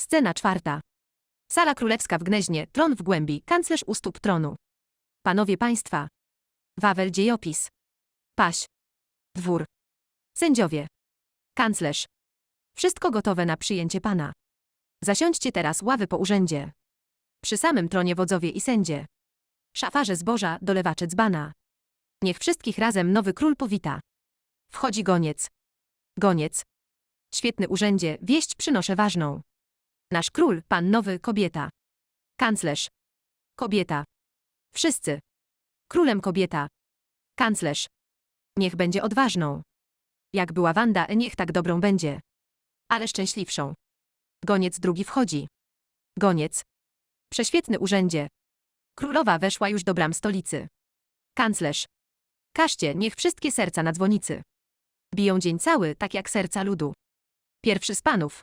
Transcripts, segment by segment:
Scena czwarta. Sala królewska w Gneźnie, tron w głębi, kanclerz u stóp tronu. Panowie państwa. Wawel dziejopis. Paś. Dwór. Sędziowie. Kanclerz. Wszystko gotowe na przyjęcie pana. Zasiądźcie teraz ławy po urzędzie. Przy samym tronie wodzowie i sędzie. Szafarze zboża, dolewacze dzbana. Niech wszystkich razem nowy król powita. Wchodzi goniec. Goniec. Świetny urzędzie, wieść przynoszę ważną. Nasz król, pan nowy, kobieta. Kanclerz. Kobieta. Wszyscy. Królem kobieta. Kanclerz. Niech będzie odważną. Jak była Wanda, niech tak dobrą będzie. Ale szczęśliwszą. Goniec drugi wchodzi. Goniec. Prześwietny urzędzie. Królowa weszła już do bram stolicy. Kanclerz. Każcie, niech wszystkie serca na dzwonicy. Biją dzień cały, tak jak serca ludu. Pierwszy z panów.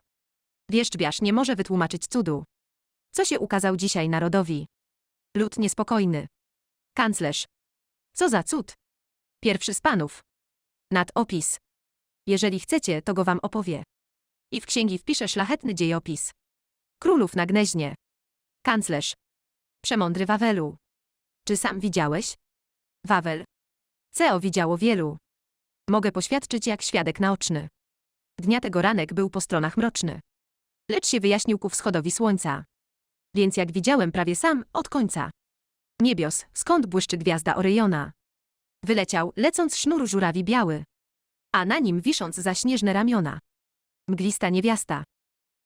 Wieszczbiarz nie może wytłumaczyć cudu. Co się ukazał dzisiaj narodowi? Lud niespokojny. Kanclerz. Co za cud? Pierwszy z panów. Nad opis. Jeżeli chcecie, to go wam opowie. I w księgi wpiszę szlachetny dziejopis. Królów na gneźnie. Kanclerz. Przemądry Wawelu. Czy sam widziałeś? Wawel. Ceo widziało wielu. Mogę poświadczyć jak świadek naoczny. Dnia tego ranek był po stronach mroczny. Lecz się wyjaśnił ku wschodowi słońca. Więc jak widziałem prawie sam, od końca. Niebios, skąd błyszczy gwiazda Orejona? Wyleciał, lecąc sznur żurawi biały. A na nim wisząc zaśnieżne ramiona. Mglista niewiasta.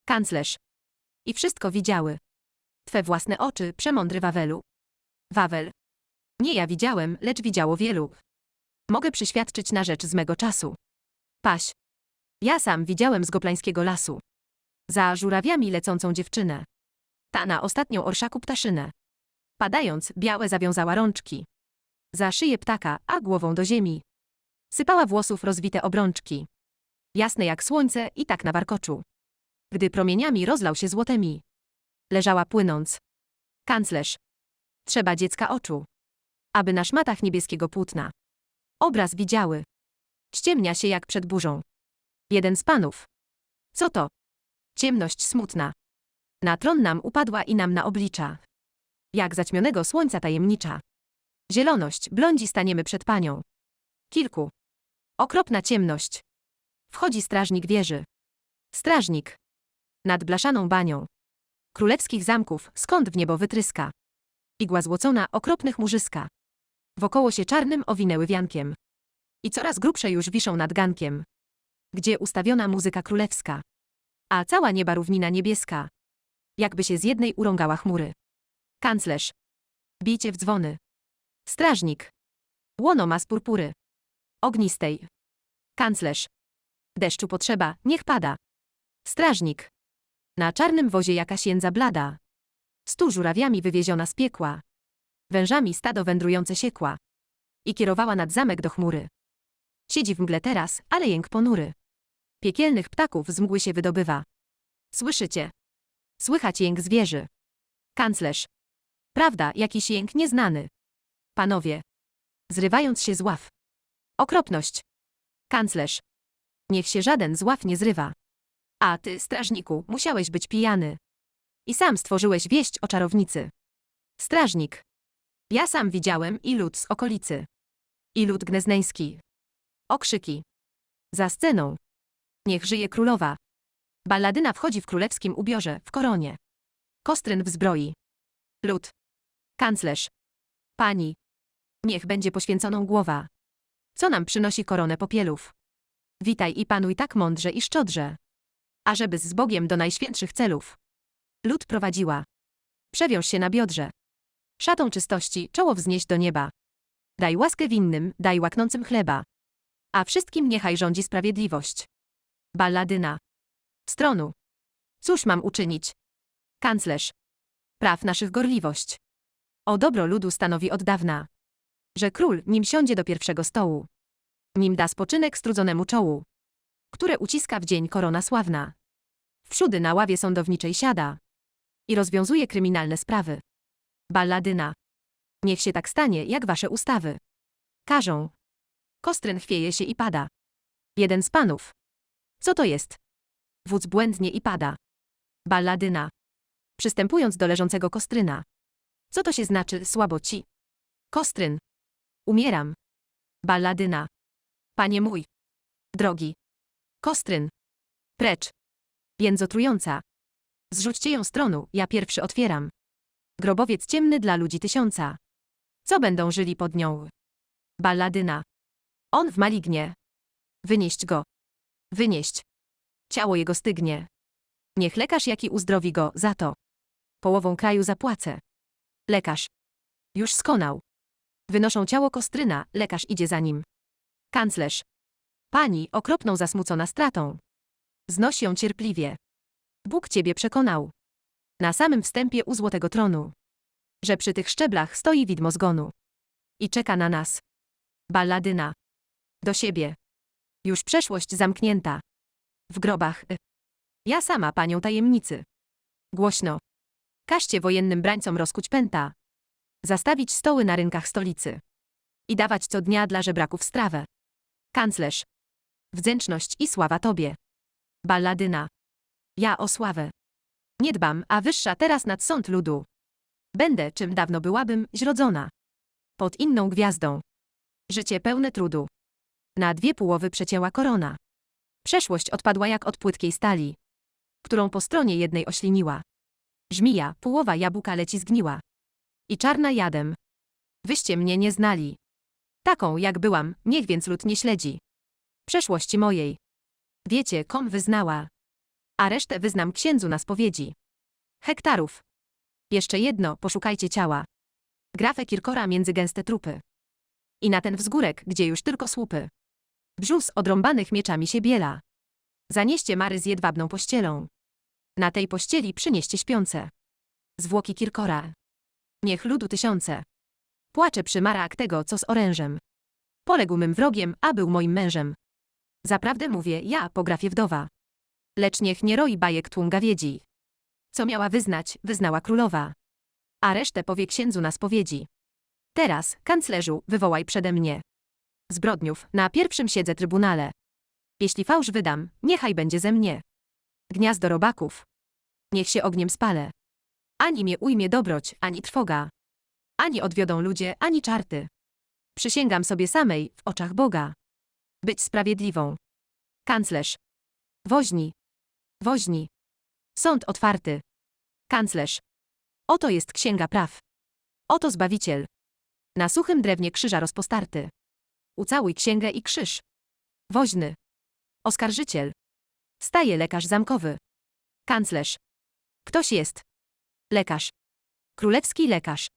Kanclerz. I wszystko widziały. Twe własne oczy, przemądry Wawelu. Wawel. Nie ja widziałem, lecz widziało wielu. Mogę przyświadczyć na rzecz z mego czasu. Paś. Ja sam widziałem z goplańskiego lasu. Za żurawiami lecącą dziewczynę. Ta na ostatnią orszaku ptaszynę. Padając, białe zawiązała rączki. Za szyję ptaka, a głową do ziemi. Sypała włosów rozwite obrączki. Jasne jak słońce i tak na warkoczu. Gdy promieniami rozlał się złotymi. Leżała płynąc. Kanclerz. Trzeba dziecka oczu. Aby na szmatach niebieskiego płótna. Obraz widziały. Ściemnia się jak przed burzą. Jeden z panów. Co to? Ciemność smutna. Na tron nam upadła i nam na oblicza. Jak zaćmionego słońca tajemnicza. Zieloność, blondzi staniemy przed panią. Kilku. Okropna ciemność. Wchodzi strażnik wieży. Strażnik. Nad blaszaną banią. Królewskich zamków, skąd w niebo wytryska. Igła złocona, okropnych murzyska. Wokoło się czarnym owinęły wiankiem. I coraz grubsze już wiszą nad gankiem. Gdzie ustawiona muzyka królewska. A cała nieba równina niebieska. Jakby się z jednej urągała chmury. Kanclerz. Bijcie w dzwony. Strażnik. Łono ma z purpury. Ognistej. Kanclerz. Deszczu potrzeba, niech pada. Strażnik. Na czarnym wozie jakaś jędza blada. Stu żurawiami wywieziona z piekła. Wężami stado wędrujące siekła. I kierowała nad zamek do chmury. Siedzi w mgle teraz, ale jęk ponury. Piekielnych ptaków z mgły się wydobywa. Słyszycie? Słychać jęk zwierzy. Kanclerz. Prawda, jakiś jęk nieznany. Panowie. Zrywając się z ław. Okropność. Kanclerz. Niech się żaden z ław nie zrywa. A ty, strażniku, musiałeś być pijany. I sam stworzyłeś wieść o czarownicy. Strażnik. Ja sam widziałem i lud z okolicy. I lud gnezneński. Okrzyki. Za sceną. Niech żyje królowa. Balladyna wchodzi w królewskim ubiorze, w koronie. Kostryn w zbroi. Lud. Kanclerz. Pani. Niech będzie poświęconą głowa. Co nam przynosi koronę popielów? Witaj i panuj tak mądrze i szczodrze. Ażeby z Bogiem do najświętszych celów. Lud prowadziła. Przewiąż się na biodrze. Szatą czystości czoło wznieść do nieba. Daj łaskę winnym, daj łaknącym chleba. A wszystkim niechaj rządzi sprawiedliwość. Balladyna. Stronu. Cóż mam uczynić? Kanclerz. Praw naszych gorliwość. O dobro ludu stanowi od dawna. Że król, nim siądzie do pierwszego stołu. Nim da spoczynek strudzonemu czołu. Które uciska w dzień korona sławna. Wprzódy na ławie sądowniczej siada. I rozwiązuje kryminalne sprawy. Balladyna. Niech się tak stanie, jak wasze ustawy. Każą. Kostryn chwieje się i pada. Jeden z panów. Co to jest? Wódz błędnie i pada. Balladyna. Przystępując do leżącego kostryna. Co to się znaczy słabo ci? Kostryn. Umieram. Balladyna. Panie mój. Drogi. Kostryn. Precz. Jędzotrująca. Zrzućcie ją z tronu, ja pierwszy otwieram. Grobowiec ciemny dla ludzi tysiąca. Co będą żyli pod nią? Balladyna. On w malignie. Wynieść go. Wynieść. Ciało jego stygnie. Niech lekarz jaki uzdrowi go za to. Połową kraju zapłacę. Lekarz. Już skonał. Wynoszą ciało kostryna, lekarz idzie za nim. Kanclerz. Pani, okropną zasmucona stratą. Znosi ją cierpliwie. Bóg ciebie przekonał. Na samym wstępie u złotego tronu. Że przy tych szczeblach stoi widmo zgonu. I czeka na nas. Balladyna. Do siebie. Już przeszłość zamknięta. W grobach. y. Ja sama panią tajemnicy. Głośno. Kaście wojennym brańcom rozkuć pęta. Zastawić stoły na rynkach stolicy. I dawać co dnia dla żebraków strawę. Kanclerz. Wdzięczność i sława tobie. Balladyna. Ja o sławę. Nie dbam, a wyższa teraz nad sąd ludu. Będę, czym dawno byłabym, zrodzona. Pod inną gwiazdą. Życie pełne trudu. Na dwie połowy przecięła korona. Przeszłość odpadła jak od płytkiej stali, którą po stronie jednej ośliniła. Żmija, połowa jabłka leci zgniła. I czarna jadem. Wyście mnie nie znali. Taką, jak byłam, niech więc lud nie śledzi. Przeszłości mojej. Wiecie, kom wyznała. A resztę wyznam księdzu na spowiedzi. Hektarów. Jeszcze jedno, poszukajcie ciała. Grafę Kirkora między gęste trupy. I na ten wzgórek, gdzie już tylko słupy. Brzus odrąbanych mieczami się biela. Zanieście Mary z jedwabną pościelą. Na tej pościeli przynieście śpiące. Zwłoki Kirkora. Niech ludu tysiące. Płacze przy Marak tego, co z orężem. Poległ mym wrogiem, a był moim mężem. Zaprawdę mówię, ja, po grafie wdowa. Lecz niech nie roi bajek tłum gawiedzi. Co miała wyznać, wyznała królowa. A resztę powie księdzu na spowiedzi. Teraz, kanclerzu, wywołaj przede mnie. Zbrodniów, na pierwszym siedzę trybunale. Jeśli fałsz wydam, niechaj będzie ze mnie. Gniazdo robaków. Niech się ogniem spalę. Ani mnie ujmie dobroć, ani trwoga. Ani odwiodą ludzie, ani czarty. Przysięgam sobie samej, w oczach Boga. Być sprawiedliwą. Kanclerz. Woźni. Woźni. Sąd otwarty. Kanclerz. Oto jest księga praw. Oto Zbawiciel. Na suchym drewnie krzyża rozpostarty. Ucałuj księgę i krzyż. Woźny. Oskarżyciel. Staje lekarz zamkowy. Kanclerz. Ktoś jest. Lekarz. Królewski lekarz.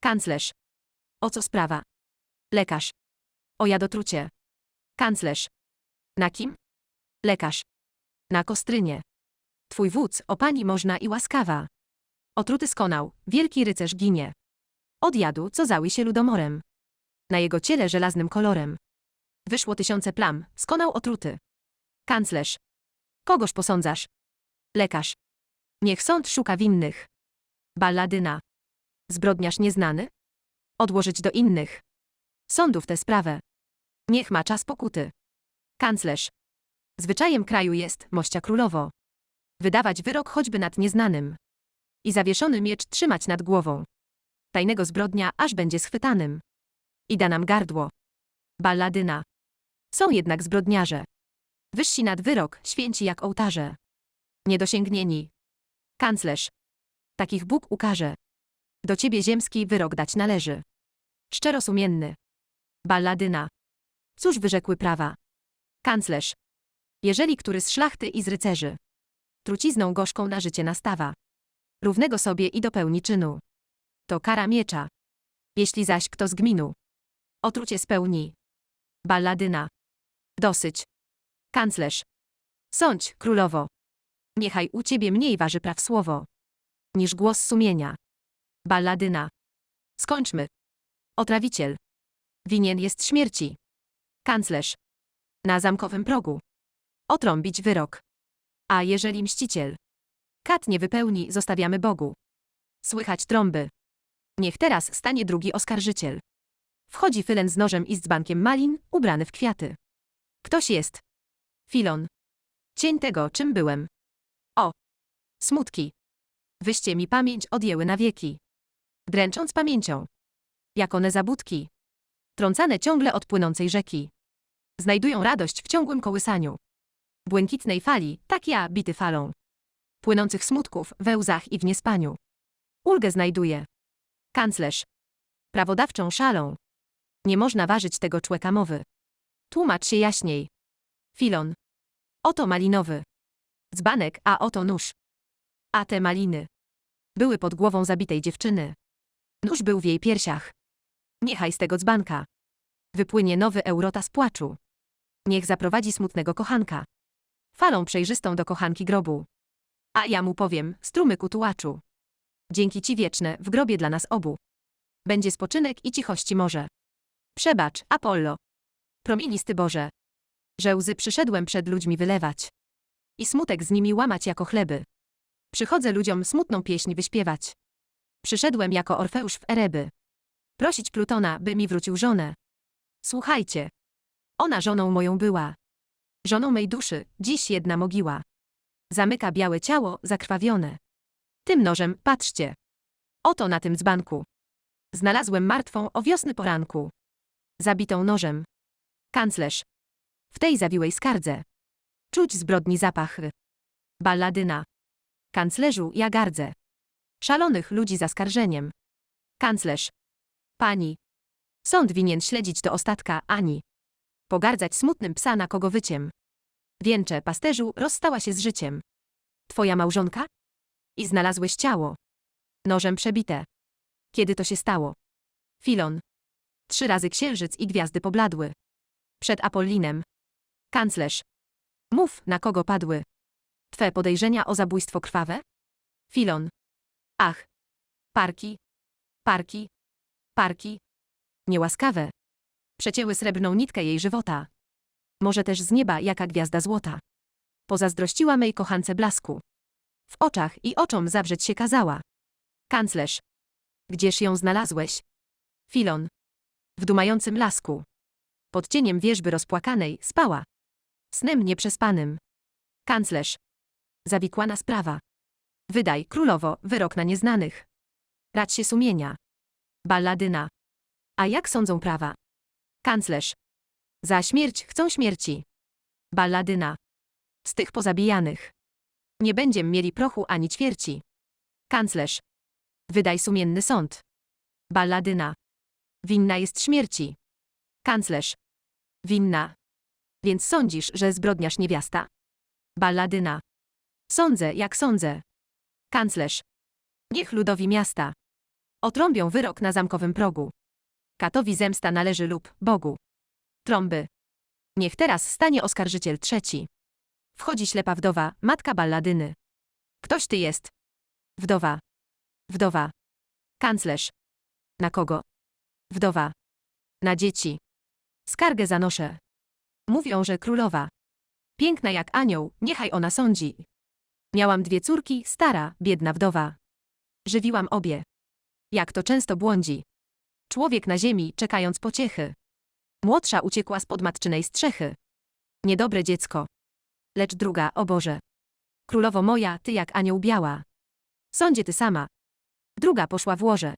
Kanclerz. O co sprawa? Lekarz. O jadotrucie. Kanclerz. Na kim? Lekarz. Na kostrynie. Twój wódz, o pani można i łaskawa. Otruty skonał, wielki rycerz ginie. Od jadu, co zały się ludomorem. Na jego ciele żelaznym kolorem. Wyszło tysiące plam, skonał otruty. Kanclerz. Kogoż posądzasz? Lekarz. Niech sąd szuka winnych. Balladyna. Zbrodniarz nieznany? Odłożyć do innych. Sądów tę sprawę. Niech ma czas pokuty. Kanclerz. Zwyczajem kraju jest, mościa królowo. Wydawać wyrok choćby nad nieznanym. I zawieszony miecz trzymać nad głową. Tajnego zbrodnia, aż będzie schwytanym. I da nam gardło. Balladyna. Są jednak zbrodniarze. Wyżsi nad wyrok, święci jak ołtarze. Niedosięgnieni. Kanclerz. Takich Bóg ukaże. Do ciebie ziemski wyrok dać należy. Szczerosumienny. Balladyna. Cóż wyrzekły prawa? Kanclerz. Jeżeli który z szlachty i z rycerzy. Trucizną gorzką na życie nastawa. Równego sobie i dopełni czynu. To kara miecza. Jeśli zaś kto z gminu. Otrucie spełni. Balladyna. Dosyć. Kanclerz. Sądź, królowo. Niechaj u ciebie mniej waży praw słowo. Niż głos sumienia. Balladyna. Skończmy. Otrawiciel. Winien jest śmierci. Kanclerz. Na zamkowym progu. Otrąbić wyrok. A jeżeli mściciel. Kat nie wypełni, zostawiamy Bogu. Słychać trąby. Niech teraz stanie drugi oskarżyciel. Wchodzi Fylen z nożem i z dzbankiem malin, ubrany w kwiaty. Ktoś jest. Filon. Cień tego, czym byłem. O. Smutki. Wyście mi pamięć odjęły na wieki. Dręcząc pamięcią. Jak one zabudki. Trącane ciągle od płynącej rzeki. Znajdują radość w ciągłym kołysaniu. Błękitnej fali, tak ja, bity falą. Płynących smutków, we łzach i w niespaniu. Ulgę znajduje. Kanclerz. Prawodawczą szalą. Nie można ważyć tego człeka mowy. Tłumacz się jaśniej. Filon. Oto malinowy. Dzbanek, a oto nóż. A te maliny. Były pod głową zabitej dziewczyny. Nóż był w jej piersiach. Niechaj z tego dzbanka. Wypłynie nowy eurota z płaczu. Niech zaprowadzi smutnego kochanka. Falą przejrzystą do kochanki grobu. A ja mu powiem, strumyku tułaczu. Dzięki ci wieczne, w grobie dla nas obu. Będzie spoczynek i cichości morze. Przebacz, Apollo. Promienisty Boże. Że łzy przyszedłem przed ludźmi wylewać. I smutek z nimi łamać jako chleby. Przychodzę ludziom smutną pieśń wyśpiewać. Przyszedłem jako Orfeusz w Ereby. Prosić Plutona, by mi wrócił żonę. Słuchajcie. Ona żoną moją była. Żoną mej duszy, dziś jedna mogiła. Zamyka białe ciało, zakrwawione. Tym nożem, patrzcie. Oto na tym dzbanku. Znalazłem martwą o wiosny poranku. Zabitą nożem. Kanclerz. W tej zawiłej skardze. Czuć zbrodni zapach. Balladyna. Kanclerzu, ja gardzę. Szalonych ludzi zaskarżeniem. Kanclerz. Pani. Sąd winien śledzić do ostatka, ani. Pogardzać smutnym psa na kogo wyciem. Więcze, pasterzu, rozstała się z życiem. Twoja małżonka? I znalazłeś ciało. Nożem przebite. Kiedy to się stało? Filon. Trzy razy księżyc i gwiazdy pobladły. Przed Apollinem. Kanclerz. Mów, na kogo padły. Twe podejrzenia o zabójstwo krwawe? Filon. Ach. Parki. Parki. Parki. Niełaskawe. Przecięły srebrną nitkę jej żywota. Może też z nieba jaka gwiazda złota. Pozazdrościła mej kochance blasku. W oczach i oczom zawrzeć się kazała. Kanclerz. Gdzież ją znalazłeś? Filon. W dumającym lasku. Pod cieniem wierzby rozpłakanej spała. Snem nieprzespanym. Kanclerz. Zawikłana sprawa. Wydaj, królowo, wyrok na nieznanych. Rać się sumienia. Balladyna. A jak sądzą prawa? Kanclerz. Za śmierć chcą śmierci. Balladyna. Z tych pozabijanych. Nie będziem mieli prochu ani ćwierci. Kanclerz. Wydaj sumienny sąd. Balladyna. Winna jest śmierci. Kanclerz. Winna. Więc sądzisz, że zbrodniarz niewiasta? Balladyna. Sądzę, jak sądzę. Kanclerz. Niech ludowi miasta. Otrąbią wyrok na zamkowym progu. Katowi zemsta należy lub Bogu. Trąby. Niech teraz stanie oskarżyciel trzeci. Wchodzi ślepa wdowa, matka balladyny. Ktoś ty jest? Wdowa. Wdowa. Kanclerz. Na kogo? Wdowa. Na dzieci. Skargę zanoszę. Mówią, że królowa. Piękna jak anioł, niechaj ona sądzi. Miałam dwie córki, stara, biedna wdowa. Żywiłam obie. Jak to często błądzi. Człowiek na ziemi, czekając pociechy. Młodsza uciekła spod matczynej strzechy. Niedobre dziecko. Lecz druga, o Boże. Królowo moja, ty jak anioł biała. Sądzie ty sama. Druga poszła w łoże.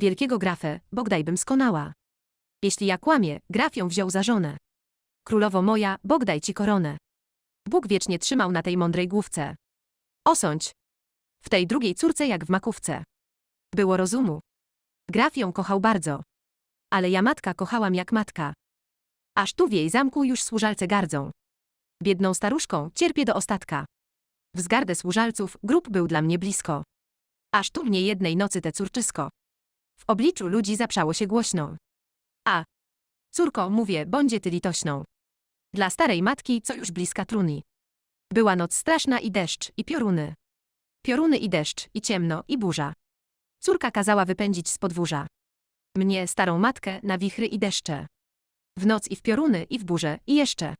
Wielkiego grafę, Bogdajbym skonała. Jeśli ja kłamię, graf ją wziął za żonę. Królowo moja, Bogdaj ci koronę. Bóg wiecznie trzymał na tej mądrej główce. Osądź. W tej drugiej córce jak w makówce. Było rozumu. Graf ją kochał bardzo. Ale ja matka kochałam jak matka. Aż tu w jej zamku już służalce gardzą. Biedną staruszką cierpię do ostatka. Wzgardę służalców grób był dla mnie blisko. Aż tu mnie jednej nocy te córczysko. W obliczu ludzi zaprzało się głośno. A. Córko, mówię, bądźcie ty litośną. Dla starej matki, co już bliska truni. Była noc straszna i deszcz, i pioruny. Pioruny i deszcz, i ciemno, i burza. Córka kazała wypędzić z podwórza. Mnie, starą matkę, na wichry i deszcze. W noc i w pioruny, i w burzę, i jeszcze.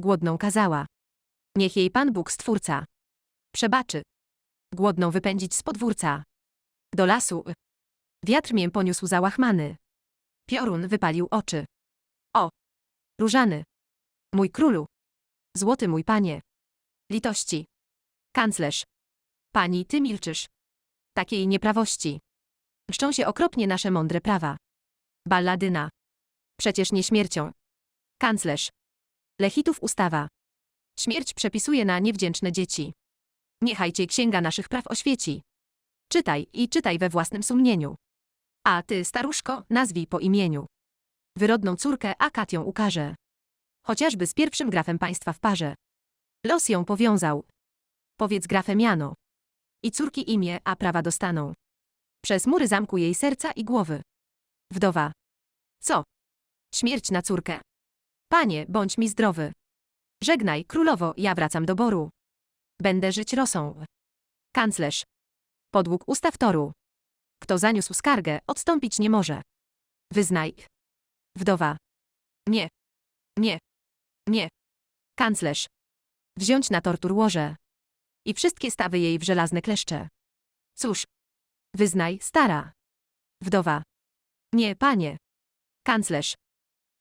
Głodną kazała. Niech jej Pan Bóg Stwórca. Przebaczy. Głodną wypędzić z podwórca. Do lasu. Wiatr mię poniósł załachmany. Piorun wypalił oczy. O! Różany. Mój królu. Złoty mój panie. Litości. Kanclerz. Pani, ty milczysz. Takiej nieprawości. Czczą się okropnie nasze mądre prawa. Balladyna. Przecież nie śmiercią. Kanclerz. Lechitów ustawa. Śmierć przepisuje na niewdzięczne dzieci. Niechaj cię księga naszych praw oświeci. Czytaj i czytaj we własnym sumieniu. A ty, staruszko, nazwij po imieniu. Wyrodną córkę Akatią ukaże. Chociażby z pierwszym grafem państwa w parze. Los ją powiązał. Powiedz grafem miano. I córki imię, a prawa dostaną. Przez mury zamku jej serca i głowy. Wdowa. Co? Śmierć na córkę. Panie, bądź mi zdrowy. Żegnaj, królowo, ja wracam do boru. Będę żyć rosą. Kanclerz. Podług ustaw toru. Kto zaniósł skargę, odstąpić nie może. Wyznaj. Wdowa. Nie. Nie. Nie. Kanclerz. Wziąć na tortur łoże. I wszystkie stawy jej w żelazne kleszcze. Cóż. Wyznaj, stara. Wdowa. Nie, panie. Kanclerz.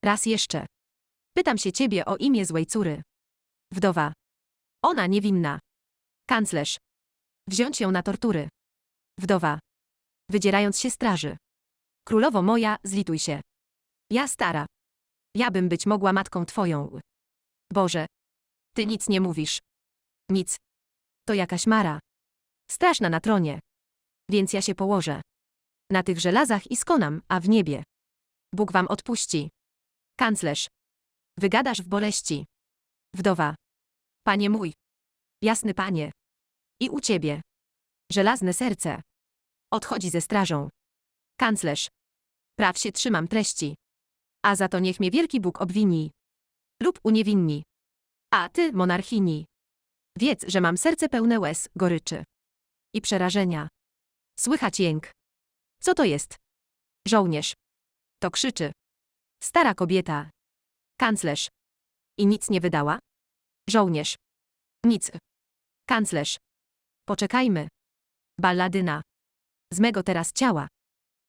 Raz jeszcze. Pytam się ciebie o imię złej córy. Wdowa. Ona niewinna. Kanclerz. Wziąć ją na tortury. Wdowa. Wydzierając się straży. Królowo moja, zlituj się. Ja stara. Ja bym być mogła matką twoją. Boże. Ty nic nie mówisz. Nic. To jakaś mara. Straszna na tronie. Więc ja się położę. Na tych żelazach i skonam, a w niebie. Bóg wam odpuści. Kanclerz. Wygadasz w boleści. Wdowa. Panie mój. Jasny panie. I u ciebie. Żelazne serce. Odchodzi ze strażą. Kanclerz. Praw się trzymam treści. A za to niech mnie wielki Bóg obwini. Lub uniewinni. A ty, monarchini. Wiedz, że mam serce pełne łez, goryczy. I przerażenia. Słychać jęk. Co to jest? Żołnierz. To krzyczy. Stara kobieta. Kanclerz. I nic nie wydała? Żołnierz. Nic. Kanclerz. Poczekajmy. Balladyna. Z mego teraz ciała.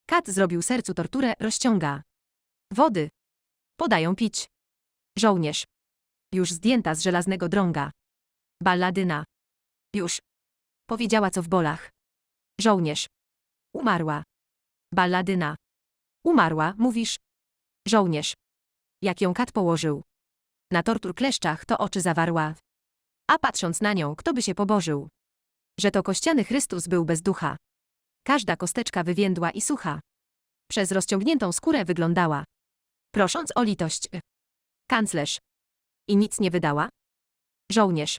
Kat zrobił sercu torturę, rozciąga. Wody. Podają pić. Żołnierz. Już zdjęta z żelaznego drąga. Balladyna. Już. Powiedziała co w bolach. Żołnierz. Umarła. Balladyna. Umarła, mówisz? Żołnierz. Jak ją kat położył. Na tortur kleszczach to oczy zawarła. A patrząc na nią, kto by się pobożył? Że to kościany Chrystus był bez ducha. Każda kosteczka wywiędła i sucha. Przez rozciągniętą skórę wyglądała. Prosząc o litość. Kanclerz. I nic nie wydała? Żołnierz.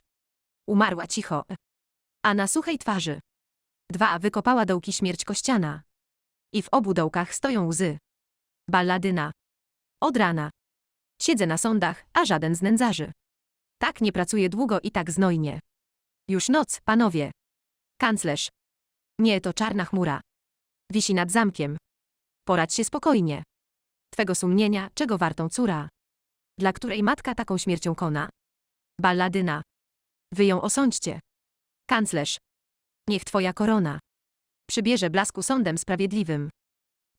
Umarła cicho. A na suchej twarzy. Dwa wykopała dołki śmierć kościana. I w obu dołkach stoją łzy. Balladyna. Od rana. Siedzę na sądach, a żaden z nędzarzy. Tak nie pracuję długo i tak znojnie. Już noc, panowie. Kanclerz. Nie, to czarna chmura. Wisi nad zamkiem. Poradź się spokojnie. Twego sumienia, czego wartą córa? Dla której matka taką śmiercią kona? Balladyna. Wy ją osądźcie. Kanclerz. Niech twoja korona przybierze blasku sądem sprawiedliwym.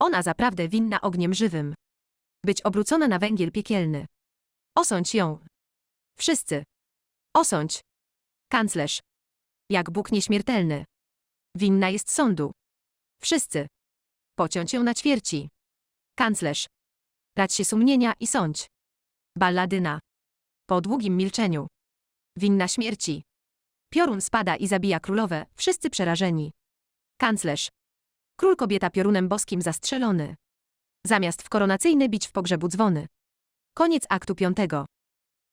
Ona zaprawdę winna ogniem żywym. Być obrócona na węgiel piekielny. Osądź ją. Wszyscy. Osądź. Kanclerz. Jak Bóg nieśmiertelny. Winna jest sądu. Wszyscy. Pociąć ją na ćwierci. Kanclerz. Rać się sumienia i sądź. Balladyna. Po długim milczeniu. Winna śmierci. Piorun spada i zabija królowe, wszyscy przerażeni. Kanclerz. Król kobieta piorunem boskim zastrzelony. Zamiast w koronacyjny bić w pogrzebu dzwony. Koniec aktu piątego.